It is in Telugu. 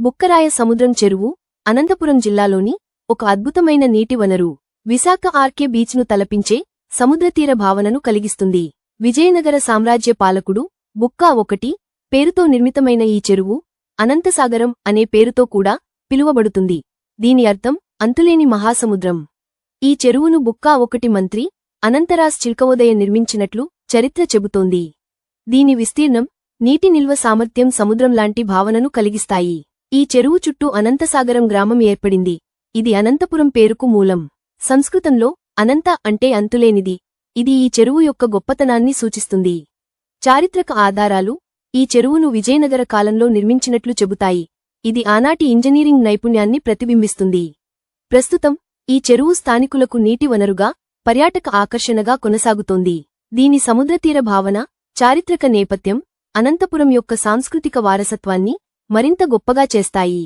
బుక్కరాయ సముద్రం చెరువు అనంతపురం జిల్లాలోని ఒక అద్భుతమైన నీటి వనరు. విశాఖ ఆర్కే బీచ్ను తలపించే సముద్రతీర భావనను కలిగిస్తుంది. విజయనగర సామ్రాజ్య పాలకుడు బుక్కా ఒకటి పేరుతో నిర్మితమైన ఈ చెరువు అనంతసాగరం అనే పేరుతో కూడా పిలువబడుతుంది. దీని అర్థం అంతులేని మహాసముద్రం. ఈ చెరువును బుక్కా ఒకటి మంత్రి అనంతరాస్ చిల్కవోదయ నిర్మించినట్లు చరిత్ర చెబుతోంది. దీని విస్తీర్ణం నీటి నిల్వ సామర్థ్యం సముద్రంలాంటి భావనను కలిగిస్తాయి. ఈ చెరువు చుట్టూ అనంతసాగరం గ్రామం ఏర్పడింది. ఇది అనంతపురం పేరుకు మూలం. సంస్కృతంలో అనంత అంటే అంతులేనిది. ఇది ఈ చెరువు యొక్క గొప్పతనాన్ని సూచిస్తుంది. చారిత్రక ఆధారాలు ఈ చెరువును విజయనగర కాలంలో నిర్మించినట్లు చెబుతాయి. ఇది ఆనాటి ఇంజనీరింగ్ నైపుణ్యాన్ని ప్రతిబింబిస్తుంది. ప్రస్తుతం ఈ చెరువు స్థానికులకు నీటి వనరుగా పర్యాటక ఆకర్షణగా కొనసాగుతోంది. దీని సముద్రతీర భావన చారిత్రక నేపథ్యం అనంతపురం యొక్క సాంస్కృతిక వారసత్వాన్ని మరింత గొప్పగా చేస్తాయి.